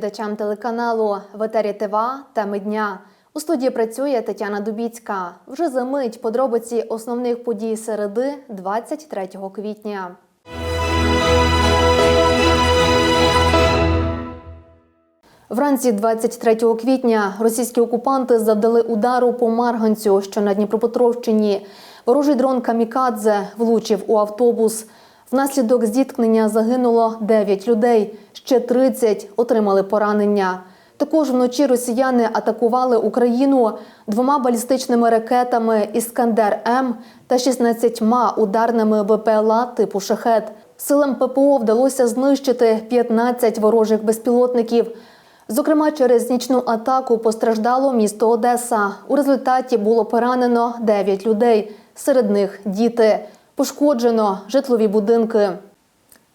Глядачам телеканалу в етері ТВА теми дня. У студії працює Тетяна Дубіцька. Вже за мить подробиці основних подій середи 23 квітня. Вранці 23 квітня російські окупанти завдали удару по Марганцю, що на Дніпропетровщині. Ворожий дрон Камікадзе влучив у автобус. Внаслідок зіткнення загинуло 9 людей, ще 30 отримали поранення. Також вночі росіяни атакували Україну двома балістичними ракетами Іскандер М та 16 ударними БПЛА типу Шахет. Силам ППО вдалося знищити 15 ворожих безпілотників. Зокрема, через нічну атаку постраждало місто Одеса. У результаті було поранено 9 людей, серед них діти. Пошкоджено житлові будинки.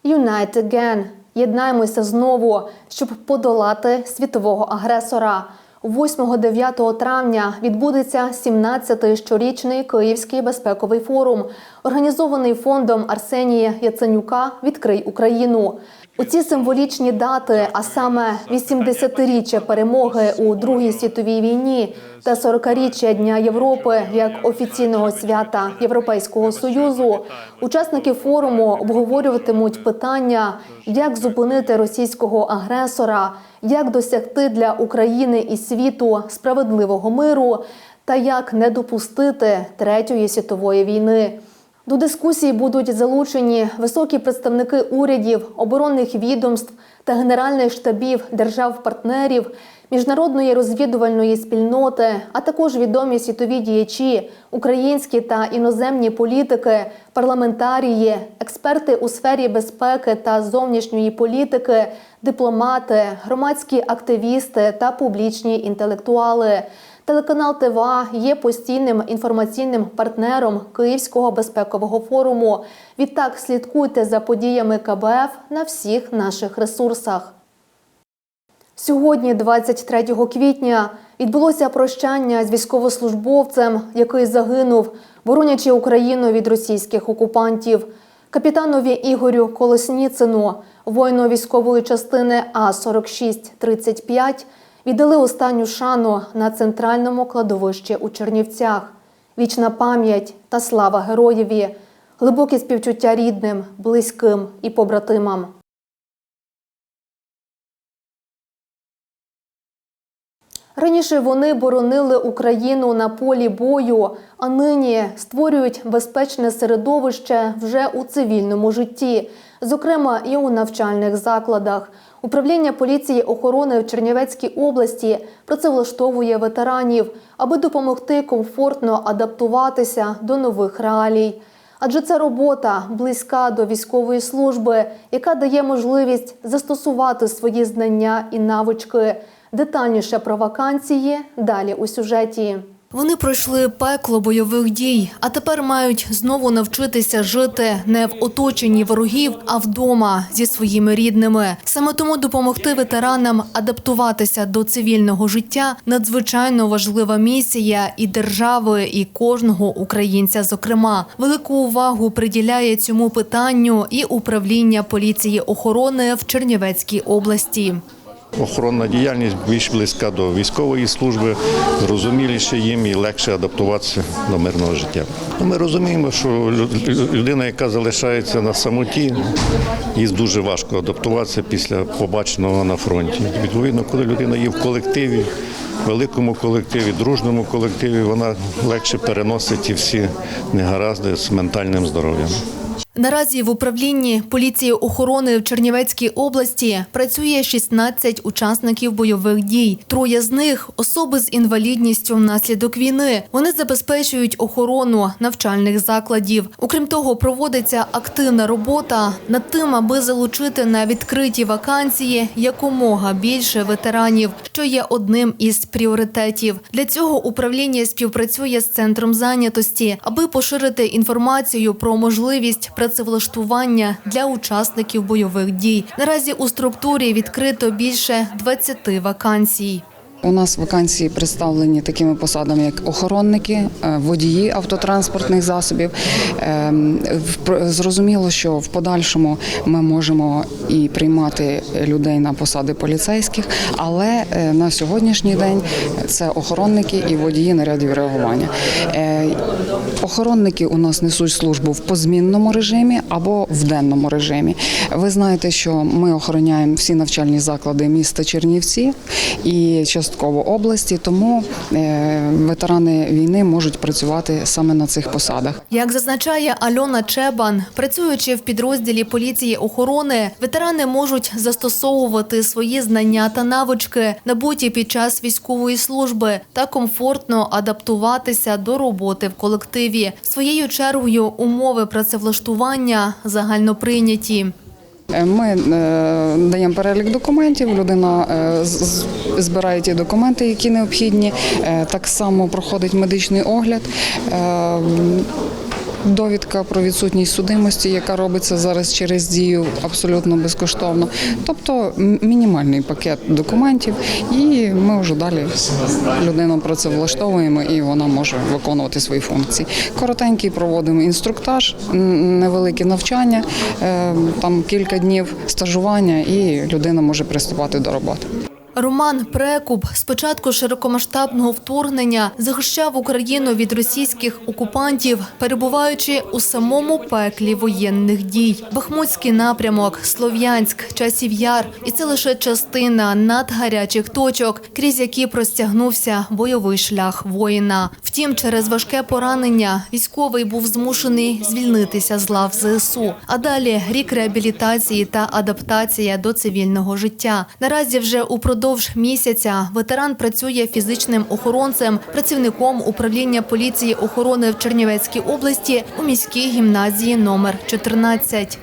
Unite Again. Єднаємося знову, щоб подолати світового агресора. 8-9 травня відбудеться 17-й щорічний Київський безпековий форум, організований фондом Арсенія Яценюка Відкрий Україну. У ці символічні дати, а саме 80-річчя перемоги у Другій світовій війні та 40-річчя Дня Європи як офіційного свята Європейського союзу, учасники форуму обговорюватимуть питання, як зупинити російського агресора, як досягти для України і світу справедливого миру та як не допустити третьої світової війни. До дискусії будуть залучені високі представники урядів, оборонних відомств та генеральних штабів держав-партнерів, міжнародної розвідувальної спільноти, а також відомі світові діячі, українські та іноземні політики, парламентарії, експерти у сфері безпеки та зовнішньої політики, дипломати, громадські активісти та публічні інтелектуали. Телеканал ТВА є постійним інформаційним партнером Київського безпекового форуму. Відтак слідкуйте за подіями КБФ на всіх наших ресурсах. Сьогодні, 23 квітня, відбулося прощання з військовослужбовцем, який загинув, боронячи Україну від російських окупантів. Капітанові Ігорю Колосніцину, воїну військової частини А 4635 віддали останню шану на центральному кладовищі у Чернівцях. Вічна пам'ять та слава героєві, глибокі співчуття рідним, близьким і побратимам. Раніше вони боронили Україну на полі бою, а нині створюють безпечне середовище вже у цивільному житті, зокрема і у навчальних закладах. Управління поліції охорони в Чернівецькій області працевлаштовує ветеранів, аби допомогти комфортно адаптуватися до нових реалій. Адже це робота близька до військової служби, яка дає можливість застосувати свої знання і навички. Детальніше про вакансії далі у сюжеті. Вони пройшли пекло бойових дій, а тепер мають знову навчитися жити не в оточенні ворогів, а вдома зі своїми рідними. Саме тому допомогти ветеранам адаптуватися до цивільного життя надзвичайно важлива місія і держави, і кожного українця. Зокрема, велику увагу приділяє цьому питанню і управління поліції охорони в Чернівецькій області. Охоронна діяльність більш близька до військової служби, зрозуміліше їм і легше адаптуватися до мирного життя. Ну, Ми розуміємо, що людина, яка залишається на самоті, їй дуже важко адаптуватися після побаченого на фронті. Відповідно, коли людина є в колективі, великому колективі, дружному колективі, вона легше переносить ті всі негаразди з ментальним здоров'ям. Наразі в управлінні поліції охорони в Чернівецькій області працює 16 учасників бойових дій. Троє з них особи з інвалідністю внаслідок війни. Вони забезпечують охорону навчальних закладів. Окрім того, проводиться активна робота над тим, аби залучити на відкриті вакансії якомога більше ветеранів, що є одним із пріоритетів. Для цього управління співпрацює з центром зайнятості, аби поширити інформацію про можливість працевлаштування для учасників бойових дій. Наразі у структурі відкрито більше 20 вакансій. У нас вакансії представлені такими посадами, як охоронники, е, водії автотранспортних засобів. Ем, Зрозуміло, що в подальшому ми можемо і приймати людей на посади поліцейських, але е, на сьогоднішній день це охоронники і водії нарядів реагування. Е, Охоронники у нас несуть службу в позмінному режимі або в денному режимі. Ви знаєте, що ми охороняємо всі навчальні заклади міста Чернівці і частково області, тому е, ветерани війни можуть працювати саме на цих посадах. Як зазначає Альона Чебан, працюючи в підрозділі поліції охорони, ветерани можуть застосовувати свої знання та навички, набуті під час військової служби, та комфортно адаптуватися до роботи в колективі. Своєю чергою умови працевлаштування загальноприйняті. Е, Ми е, даємо перелік документів. Людина е, збирає ті документи, які необхідні. Так само проходить медичний огляд. Довідка про відсутність судимості, яка робиться зараз через дію абсолютно безкоштовно. Тобто мінімальний пакет документів, і ми вже далі людину працевлаштовуємо, і вона може виконувати свої функції. Коротенький проводимо інструктаж, невелике навчання, е, там кілька днів стажування, і людина може приступати до роботи. Роман Прекуп з початку широкомасштабного вторгнення захищав Україну від російських окупантів, перебуваючи у самому пеклі воєнних дій. Бахмутський напрямок, Слов'янськ, Часів Яр, і це лише частина надгарячих точок, крізь які простягнувся бойовий шлях воїна. Втім, через важке поранення військовий був змушений звільнитися з лав ЗСУ. А далі рік реабілітації та адаптація до цивільного життя. Наразі вже упродовж місяця ветеран працює фізичним охоронцем, працівником управління поліції охорони в Чернівецькій області у міській гімназії номер 14.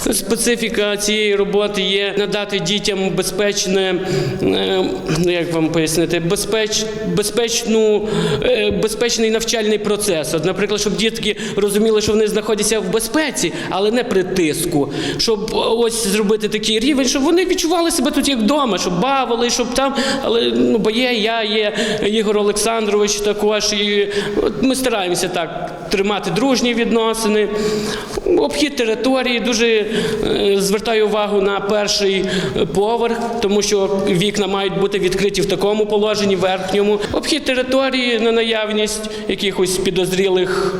Специфіка цієї роботи є надати дітям безпечне, е, ну, як вам пояснити, безпеч, безпечну, е, безпечний навчальний процес. От, наприклад, щоб дітки розуміли, що вони знаходяться в безпеці, але не при тиску. Щоб ось зробити такий рівень, щоб вони відчували себе тут як вдома, щоб бавили, щоб там. Але ну, бо є, я є Ігор Олександрович також. І от ми стараємося так тримати дружні відносини. Обхід території дуже е, звертаю увагу на перший е, поверх, тому що вікна мають бути відкриті в такому положенні, верхньому. Обхід території на наявність якихось підозрілих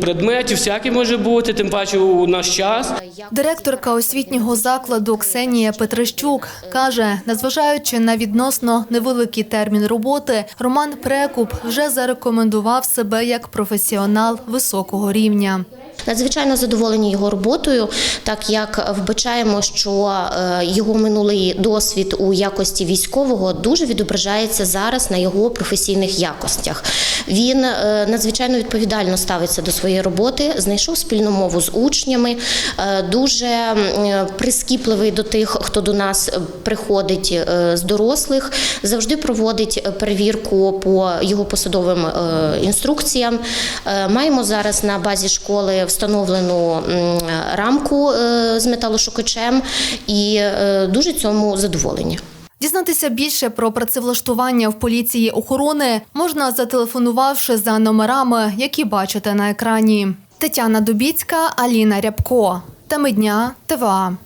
предметів, всяке може бути, тим паче у наш час. Директорка освітнього закладу Ксенія Петрищук каже, незважаючи на відносно невеликий термін роботи, Роман Прекуп вже зарекомендував себе як професіонал високого рівня. Надзвичайно задоволені його роботою, так як вбачаємо, що е, його минулий досвід у якості військового дуже відображається зараз на його професійних якостях. Він е, надзвичайно відповідально ставиться до своєї роботи, знайшов спільну мову з учнями, е, дуже прискіпливий до тих, хто до нас приходить з дорослих, завжди проводить перевірку по його посадовим інструкціям. Маємо зараз на базі школи встановлену рамку е, з металошукачем і е, дуже цьому задоволені. Дізнатися більше про працевлаштування в поліції охорони можна зателефонувавши за номерами, які бачите на екрані. Тетяна Дубіцька, Аліна Рябко. Теми дня ТВА.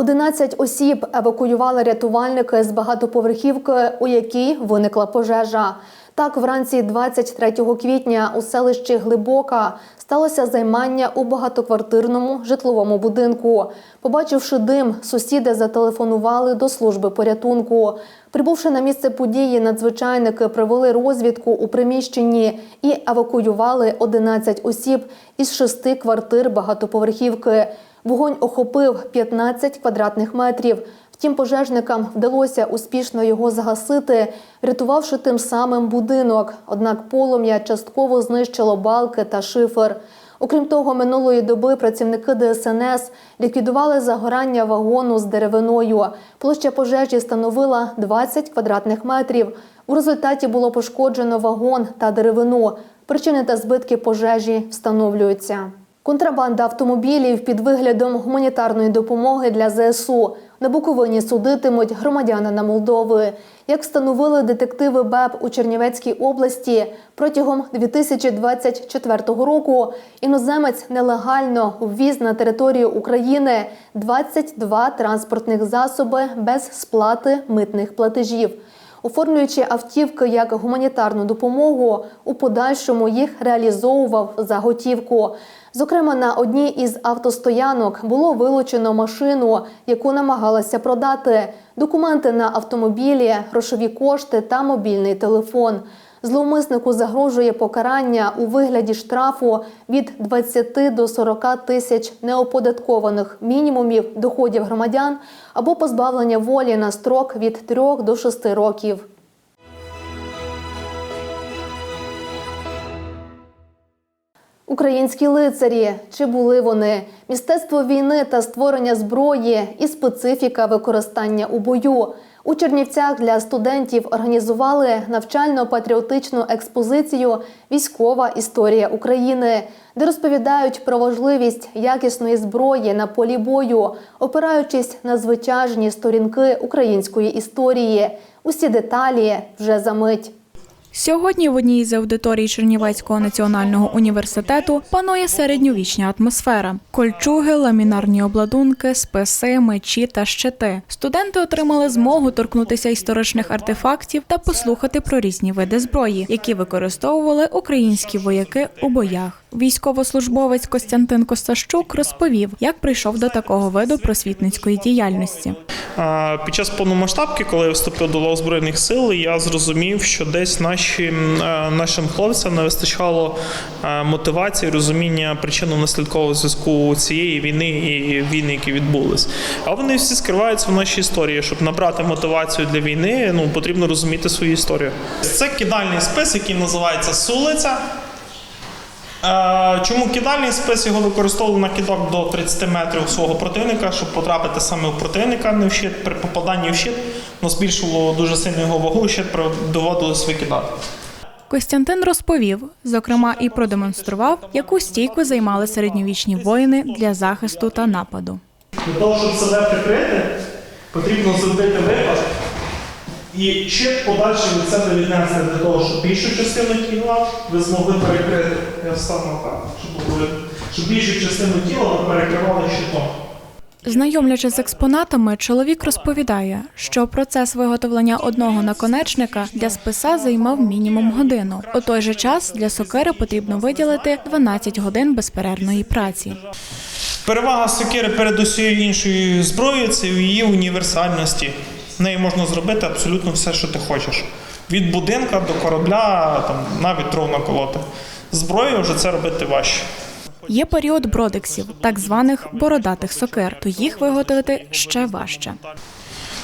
Одинадцять осіб евакуювали рятувальники з багатоповерхівки, у якій виникла пожежа. Так, вранці 23 квітня у селищі Глибока сталося займання у багатоквартирному житловому будинку. Побачивши дим, сусіди зателефонували до служби порятунку. Прибувши на місце події, надзвичайники провели розвідку у приміщенні і евакуювали 11 осіб із шести квартир багатоповерхівки. Вогонь охопив 15 квадратних метрів. Втім, пожежникам вдалося успішно його загасити, рятувавши тим самим будинок. Однак полум'я частково знищило балки та шифер. Окрім того, минулої доби працівники ДСНС ліквідували загорання вагону з деревиною. Площа пожежі становила 20 квадратних метрів. У результаті було пошкоджено вагон та деревину. Причини та збитки пожежі встановлюються. Контрабанда автомобілів під виглядом гуманітарної допомоги для ЗСУ на Буковині судитимуть громадянина Молдови. Як встановили детективи БЕП у Чернівецькій області, протягом 2024 року іноземець нелегально ввіз на територію України 22 транспортних засоби без сплати митних платежів. Оформлюючи автівки як гуманітарну допомогу, у подальшому їх реалізовував за готівку. Зокрема, на одній із автостоянок було вилучено машину, яку намагалася продати, документи на автомобілі, грошові кошти та мобільний телефон. Зловмиснику загрожує покарання у вигляді штрафу від 20 до 40 тисяч неоподаткованих мінімумів доходів громадян або позбавлення волі на строк від 3 до 6 років. Українські лицарі чи були вони містецтво війни та створення зброї і специфіка використання у бою. У Чернівцях для студентів організували навчально-патріотичну експозицію Військова історія України, де розповідають про важливість якісної зброї на полі бою, опираючись на звитяжні сторінки української історії. Усі деталі вже за мить. Сьогодні в одній з аудиторій Чернівецького національного університету панує середньовічна атмосфера: кольчуги, ламінарні обладунки, списи, мечі та щити. Студенти отримали змогу торкнутися історичних артефактів та послухати про різні види зброї, які використовували українські вояки у боях. Військовослужбовець Костянтин Костащук розповів, як прийшов до такого виду просвітницької діяльності. Під час повномасштабки, коли я вступив до лав збройних сил, я зрозумів, що десь наші, е, нашим хлопцям не вистачало е, мотивації, розуміння причинно-наслідкового зв'язку цієї війни і війни, які відбулись. А вони всі скриваються в нашій історії. Щоб набрати мотивацію для війни, ну потрібно розуміти свою історію. Це кидальний спис, який називається Сулиця. Е, Чому кидальний спис його використовували на кидок до 30 метрів свого противника, щоб потрапити саме в противника, не в щит. При попаданні в щит ну, збільшувало дуже сильно його вагу, щит доводилось викидати. Костянтин розповів, зокрема, і продемонстрував, яку стійку займали середньовічні воїни для захисту та нападу. Для того, щоб себе прикрити, потрібно зробити випад і щит подальше від себе віднести для того, щоб більшу частину тіла ви змогли перекрити. Я встану так, щоб видно. Щоб більшу частину тіла ви перекривали щитом. Знайомлячись з експонатами, чоловік розповідає, що процес виготовлення одного наконечника для списа займав мінімум годину. У той же час для сокири потрібно виділити 12 годин безперервної праці. Перевага сокири перед усією іншою зброєю це в її універсальності. З нею можна зробити абсолютно все, що ти хочеш. Від будинка до корабля, там, навіть дров наколоти. Зброєю вже це робити важче. Є період бродексів, так званих бородатих сокир, то їх виготовити ще важче.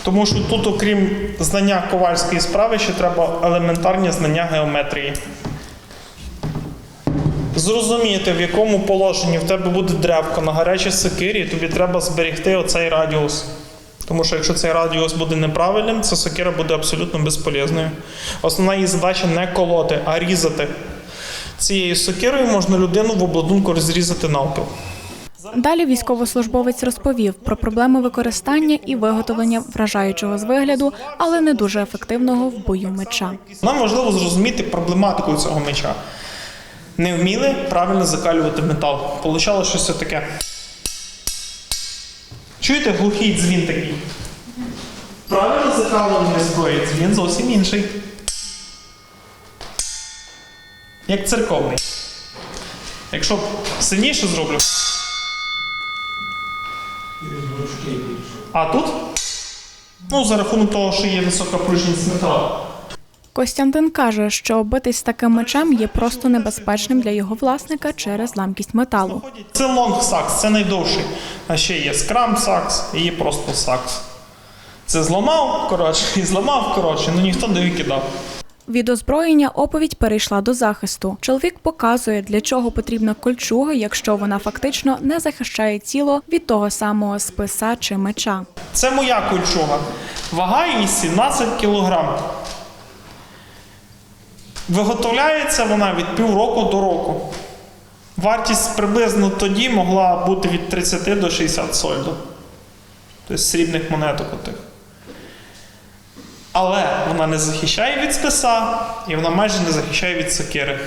Тому що тут, окрім знання ковальської справи, ще треба елементарні знання геометрії. Зрозуміти, в якому положенні в тебе буде древко на гарячій сокирі, тобі треба зберегти оцей радіус. Тому що якщо цей радіус буде неправильним, ця сокира буде абсолютно безполезною. Основна її задача не колоти, а різати. Цією сокирою можна людину в обладунку розрізати навпіл. Далі військовослужбовець розповів про проблеми використання і виготовлення вражаючого з вигляду, але не дуже ефективного в бою меча. Нам важливо зрозуміти проблематику цього меча. Не вміли правильно закалювати метал. Получало щось таке. Чуєте глухий дзвін такий? Правильно закалування зброї дзвін зовсім інший. Як церковний. Якщо сильніше зроблю. А тут? Ну, за рахунок того, що є висока пружність металу. Костянтин каже, що битись таким мечем є просто небезпечним для його власника через ламкість металу. Це лонг сакс, це найдовший. А ще є скрам сакс і є просто сакс. Це зламав, коротше, і зламав, коротше, ну ніхто не викидав. Від озброєння оповідь перейшла до захисту. Чоловік показує, для чого потрібна кольчуга, якщо вона фактично не захищає тіло від того самого списа чи меча. Це моя кольчуга. Вага її 17 кг. Виготовляється вона від півроку до року. Вартість приблизно тоді могла бути від 30 до 60 сольду. Тобто срібних монеток отих. Але вона не захищає від списа і вона майже не захищає від сокири.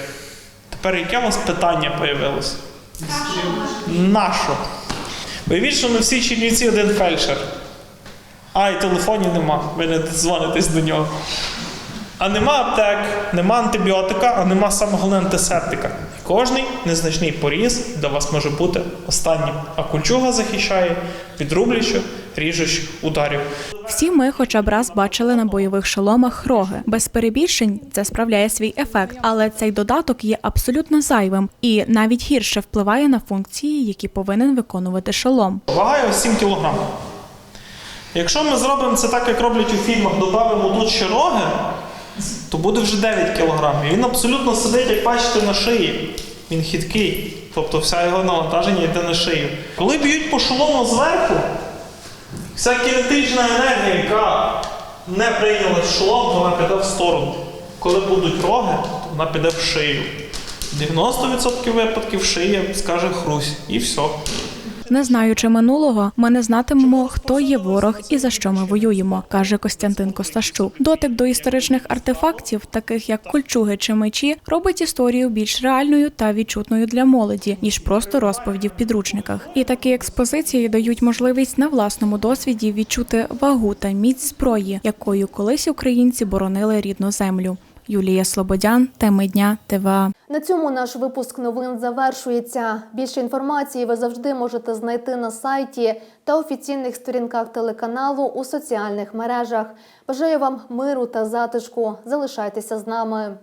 Тепер яке у вас питання появилося? Нащо? Уявіть, що на всій Чернівці один фельдшер. А, і телефонів нема, ви не дзвонитесь до нього. А нема аптек, нема антибіотика, а нема саме головне антисептика. І кожний незначний поріз для вас може бути останнім. А кульчуга захищає від рублячих, ріжучих ударів. Всі ми хоча б раз бачили на бойових шоломах роги. Без перебільшень це справляє свій ефект, але цей додаток є абсолютно зайвим і навіть гірше впливає на функції, які повинен виконувати шолом. Вага його 7 кг. Якщо ми зробимо це так, як роблять у фільмах, додамо тут ще роги, то буде вже 9 кг. І він абсолютно сидить, як бачите, на шиї. Він хиткий. Тобто вся його навантаження йде на шию. Коли б'ють по шолому зверху, вся кінетична енергія, яка не прийняла шолом, вона піде в сторону. Коли будуть роги, то вона піде в шию. 90% випадків шия скаже хрусь, і все. Не знаючи минулого, ми не знатимемо, хто є ворог і за що ми воюємо, каже Костянтин Костащук. Дотик до історичних артефактів, таких як кольчуги чи мечі, робить історію більш реальною та відчутною для молоді, ніж просто розповіді в підручниках. І такі експозиції дають можливість на власному досвіді відчути вагу та міць зброї, якою колись українці боронили рідну землю. Юлія Слободян, теми дня ТВА. На цьому наш випуск новин завершується. Більше інформації ви завжди можете знайти на сайті та офіційних сторінках телеканалу у соціальних мережах. Бажаю вам миру та затишку. Залишайтеся з нами.